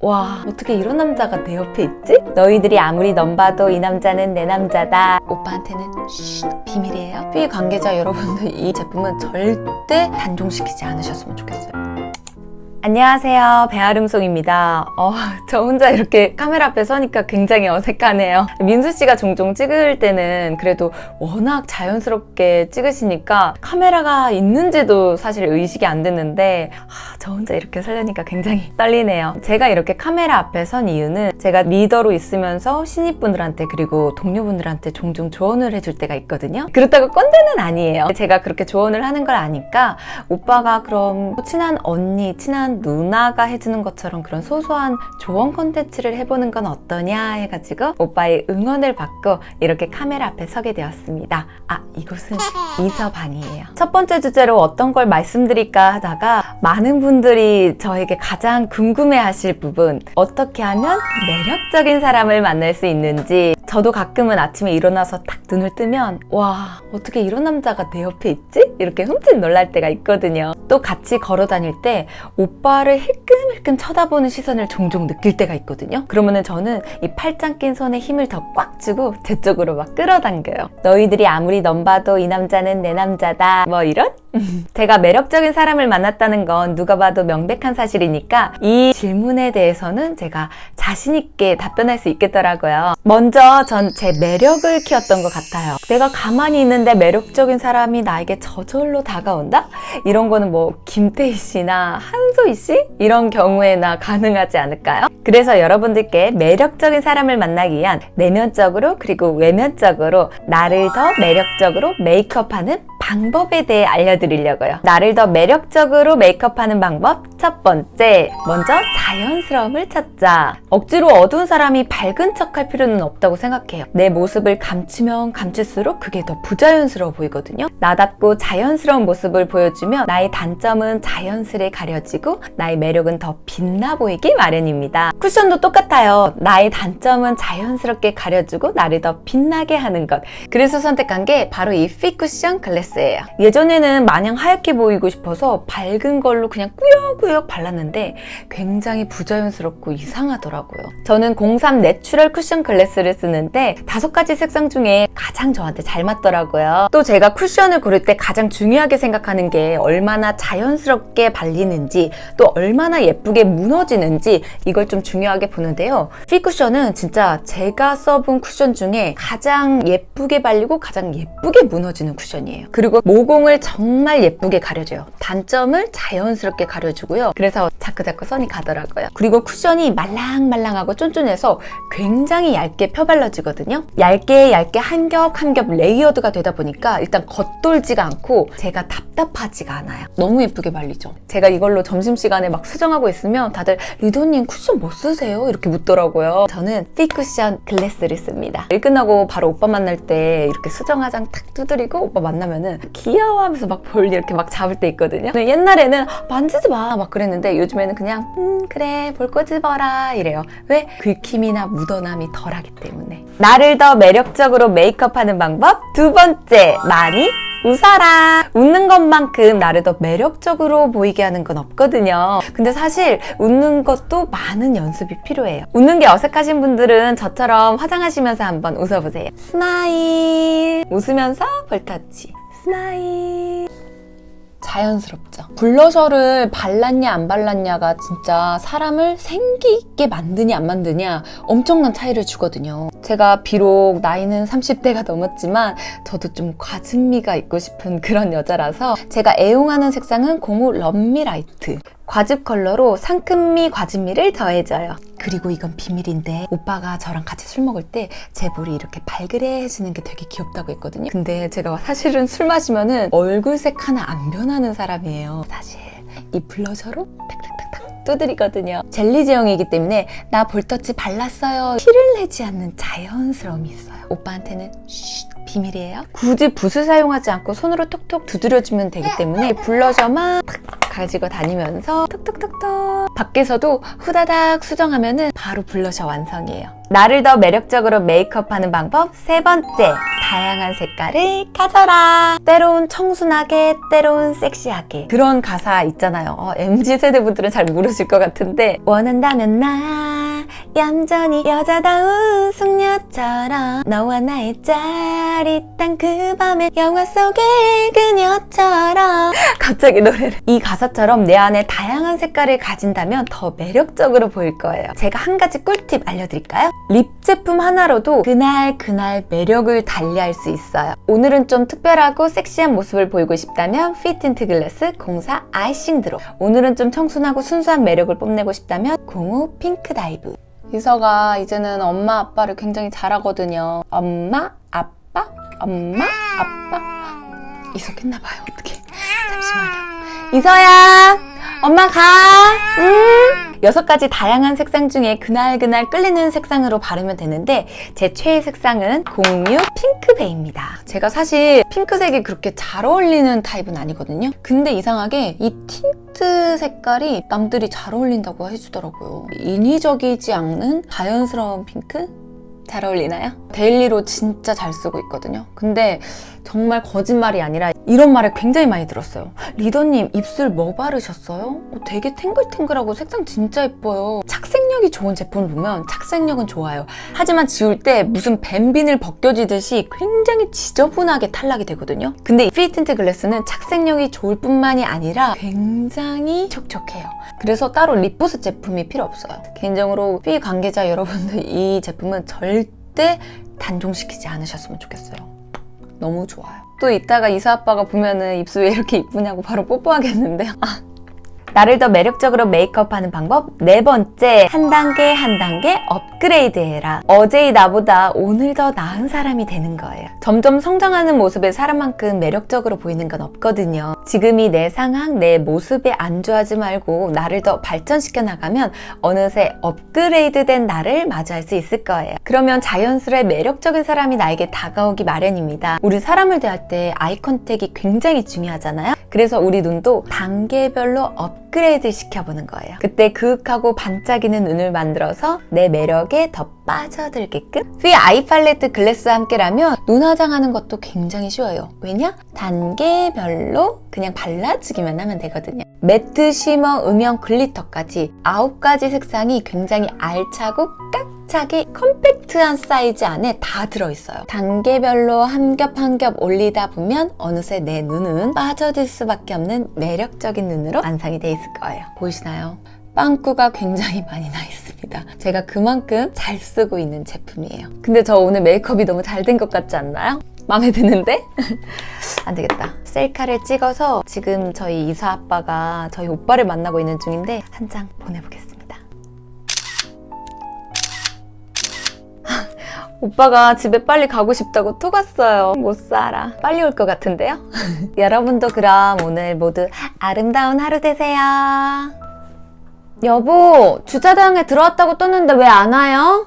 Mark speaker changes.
Speaker 1: 와 어떻게 이런 남자가 내 옆에 있지? 너희들이 아무리 넌 봐도 이 남자는 내 남자다. 오빠한테는 쉿 비밀이에요. 삐 관계자 여러분들 이 제품은 절대 단종시키지 않으셨으면 좋겠어요 안녕하세요. 배아름송입니다. 어, 저 혼자 이렇게 카메라 앞에 서니까 굉장히 어색하네요. 민수 씨가 종종 찍을 때는 그래도 워낙 자연스럽게 찍으시니까 카메라가 있는지도 사실 의식이 안 됐는데 아, 저 혼자 이렇게 설레니까 굉장히 떨리네요. 제가 이렇게 카메라 앞에 선 이유는 제가 리더로 있으면서 신입분들한테 그리고 동료분들한테 종종 조언을 해줄 때가 있거든요. 그렇다고 꼰대는 아니에요. 제가 그렇게 조언을 하는 걸 아니까 오빠가 그럼 친한 언니, 친한 누나가 해주는 것처럼 그런 소소한 조언 콘텐츠를 해보는 건 어떠냐 해가지고 오빠의 응원을 받고 이렇게 카메라 앞에 서게 되었습니다. 아, 이곳은 이서 방이에요. 첫 번째 주제로 어떤 걸 말씀드릴까 하다가 많은 분들이 저에게 가장 궁금해 하실 부분 어떻게 하면 매력적인 사람을 만날 수 있는지 저도 가끔은 아침에 일어나서 딱 눈을 뜨면 와 어떻게 이런 남자가 내 옆에 있지? 이렇게 흠칫 놀랄 때가 있거든요. 또 같이 걸어 다닐 때 오빠를 힐끔힐끔 쳐다보는 시선을 종종 느낄 때가 있거든요. 그러면은 저는 이 팔짱 낀 손에 힘을 더 꽉 주고 제 쪽으로 막 끌어당겨요. 너희들이 아무리 넌 봐도 이 남자는 내 남자다. 뭐 이런? 제가 매력적인 사람을 만났다는 건 누가 봐도 명백한 사실이니까 이 질문에 대해서는 제가 자신 있게 답변할 수 있겠더라고요. 먼저 전 제 매력을 키웠던 것 같아요. 내가 가만히 있는데 매력적인 사람이 나에게 저절로 다가온다? 이런 거는 뭐 김태희 씨나 한소희 씨? 이런 경우에나 가능하지 않을까요? 그래서 여러분들께 매력적인 사람을 만나기 위한 내면적으로 그리고 외면적으로 나를 더 매력적으로 메이크업하는 방법에 대해 알려드리려고요. 나를 더 매력적으로 메이크업하는 방법 첫 번째, 먼저 자연스러움을 찾자. 억지로 어두운 사람이 밝은 척할 필요는 없다고 생각해요. 내 모습을 감추면 감출수록 그게 더 부자연스러워 보이거든요. 나답고 자연스러운 모습을 보여주면 나의 단점은 자연스레 가려지고 나의 매력은 더 빛나 보이기 마련입니다. 쿠션도 똑같아요. 나의 단점은 자연스럽게 가려주고 나를 더 빛나게 하는 것. 그래서 선택한 게 바로 이 핏 쿠션 글래스 예요. 예전에는 마냥 하얗게 보이고 싶어서 밝은 걸로 그냥 꾸역꾸역 발랐는데 굉장히 부자연스럽고 이상하더라고요. 저는 03 내추럴 쿠션 글래스를 쓰는데 다섯 가지 색상 중에 가장 저한테 잘 맞더라고요. 또 제가 쿠션을 고를 때 가장 중요하게 생각하는 게 얼마나 자연스럽게 발리는지 또 얼마나 예쁘게 무너지는지 이걸 좀 중요하게 보는데요. 피 쿠션은 진짜 제가 써본 쿠션 중에 가장 예쁘게 발리고 가장 예쁘게 무너지는 쿠션이에요. 그리고 모공을 정말 예쁘게 가려줘요. 단점을 자연스럽게 가려주고요. 그래서 자꾸자꾸 선이 가더라고요. 그리고 쿠션이 말랑말랑하고 쫀쫀해서 굉장히 얇게 펴발라지거든요. 얇게 얇게 한 겹 한 겹 레이어드가 되다 보니까 일단 겉돌지가 않고 제가 답답하지가 않아요. 너무 예쁘게 발리죠. 제가 이걸로 점심시간에 막 수정하고 있으면 다들 리도님 쿠션 뭐 쓰세요? 이렇게 묻더라고요. 저는 피 쿠션 글래스를 씁니다. 일 끝나고 바로 오빠 만날 때 이렇게 수정 화장 탁 두드리고 오빠 만나면은 귀여워하면서 막 볼 이렇게 막 잡을 때 있거든요. 옛날에는 만지지 마 막 그랬는데 요즘에는 그냥 음 그래 볼거 집어라 이래요. 왜? 긁힘이나 묻어남이 덜하기 때문에. 나를 더 매력적으로 메이크업하는 방법 두 번째 많이 웃어라. 웃는 것만큼 나를 더 매력적으로 보이게 하는 건 없거든요. 근데 사실 웃는 것도 많은 연습이 필요해요. 웃는 게 어색하신 분들은 저처럼 화장하시면서 한번 웃어보세요. 스마일. 웃으면서 볼터치. 스마일. 자연스럽죠. 블러셔를 발랐냐 안 발랐냐가 진짜 사람을 생기 있게 만드냐 안 만드냐 엄청난 차이를 주거든요. 제가 비록 나이는 30대가 넘었지만 저도 좀 과즙미가 있고 싶은 그런 여자라서 제가 애용하는 색상은 05 럼미 라이트. 과즙 컬러로 상큼미 과즙미를 더해줘요. 그리고 이건 비밀인데 오빠가 저랑 같이 술 먹을 때 제 볼이 이렇게 발그레 해지는 게 되게 귀엽다고 했거든요. 근데 제가 사실은 술 마시면은 얼굴색 하나 안 변하는 사람이에요. 사실 이 블러셔로 탁탁탁탁 두드리거든요. 젤리 제형이기 때문에 나 볼터치 발랐어요. 티를 내지 않는 자연스러움이 있어요. 오빠한테는 쉿 비밀이에요. 굳이 붓을 사용하지 않고 손으로 톡톡 두드려주면 되기 때문에 블러셔만 탁 가지고 다니면서 톡톡톡톡 밖에서도 후다닥 수정하면 은 바로 블러셔 완성이에요. 나를 더 매력적으로 메이크업하는 방법 세 번째 다양한 색깔을 가져라. 때론 청순하게 때론 섹시하게. 그런 가사 있잖아요. 어, MZ 세대분들은 잘 모르실 것 같은데 원한다면 나 얌전히 여자다운 숙녀처럼 너와 나의 짜릿한 그 밤의 영화 속의 그녀처럼. 갑자기 노래를. 이 가사처럼 내 안에 다양한 색깔을 가진다면 더 매력적으로 보일 거예요. 제가 한 가지 꿀팁 알려드릴까요? 립 제품 하나로도 그날 그날 매력을 달 리할 수 있어요. 오늘은 좀 특별하고 섹시한 모습을 보이고 싶다면 피틴트 글래스 04 아이싱 드롭 오늘은 좀 청순하고 순수한 매력을 뽐내고 싶다면 05 핑크 다이브. 이서가 이제는 엄마 아빠를 굉장히 잘하거든요. 엄마 아빠? 엄마 아빠? 이서 깼나봐요. 어떡해. 잠시만요. 이서야 엄마 가 음. 여섯 가지 다양한 색상 중에 그날그날 끌리는 색상으로 바르면 되는데 제 최애 색상은 06 핑크베이입니다. 제가 사실 핑크색이 그렇게 잘 어울리는 타입은 아니거든요. 근데 이상하게 이 틴트 색깔이 남들이 잘 어울린다고 해주더라고요. 인위적이지 않는 자연스러운 핑크? 잘 어울리나요? 데일리로 진짜 잘 쓰고 있거든요. 근데 정말 거짓말이 아니라 이런 말을 굉장히 많이 들었어요. 리더님 입술 뭐 바르셨어요? 어, 되게 탱글탱글하고 색상 진짜 예뻐요. 착색력이 좋은 제품을 보면 착색력은 좋아요. 하지만 지울 때 무슨 뱀비늘 벗겨지듯이 굉장히 지저분하게 탈락이 되거든요. 근데 이 피tin트 글래스는 착색력이 좋을 뿐만이 아니라 굉장히 촉촉해요. 그래서 따로 립부스 제품이 필요 없어요. 개인적으로 피 관계자 여러분들 이 제품은 절 대 단종시키지 않으셨으면 좋겠어요. 너무 좋아요. 또 이따가 이사 아빠가 보면은 입술 왜 이렇게 이쁘냐고 바로 뽀뽀하겠는데요. 아. 나를 더 매력적으로 메이크업하는 방법? 네 번째 한 단계 한 단계 업그레이드 해라. 어제의 나보다 오늘 더 나은 사람이 되는 거예요. 점점 성장하는 모습에 사람만큼 매력적으로 보이는 건 없거든요. 지금이 내 상황 내 모습에 안주하지 말고 나를 더 발전시켜 나가면 어느새 업그레이드 된 나를 맞이할 수 있을 거예요. 그러면 자연스레 매력적인 사람이 나에게 다가오기 마련입니다. 우리 사람을 대할 때 아이 컨택이 굉장히 중요하잖아요. 그래서 우리 눈도 단계별로 업 그레이드 시켜보는 거예요. 그때 그윽하고 반짝이는 눈을 만들어서 내 매력에 더 빠져들게끔 휘 아이 팔레트 글래스와 함께라면 눈 화장하는 것도 굉장히 쉬워요. 왜냐? 단계별로 그냥 발라주기만 하면 되거든요. 매트, 쉬머, 음영, 글리터까지 아홉 가지 색상이 굉장히 알차고 깍 차게 컴팩트한 사이즈 안에 다 들어있어요. 단계별로 한 겹 한 겹 올리다 보면 어느새 내 눈은 빠져들 수밖에 없는 매력적인 눈으로 완성이 돼 있을 거예요. 보이시나요? 빵꾸가 굉장히 많이 나 있습니다. 제가 그만큼 잘 쓰고 있는 제품이에요. 근데 저 오늘 메이크업이 너무 잘 된 것 같지 않나요? 마음에 드는데? 안 되겠다. 셀카를 찍어서 지금 저희 이사 아빠가 저희 오빠를 만나고 있는 중인데 한 장 보내보겠습니다. 오빠가 집에 빨리 가고 싶다고 톡 왔어요. 못 살아. 빨리 올 것 같은데요? 여러분도 그럼 오늘 모두 아름다운 하루 되세요. 여보, 주차장에 들어왔다고 떴는데 왜 안 와요?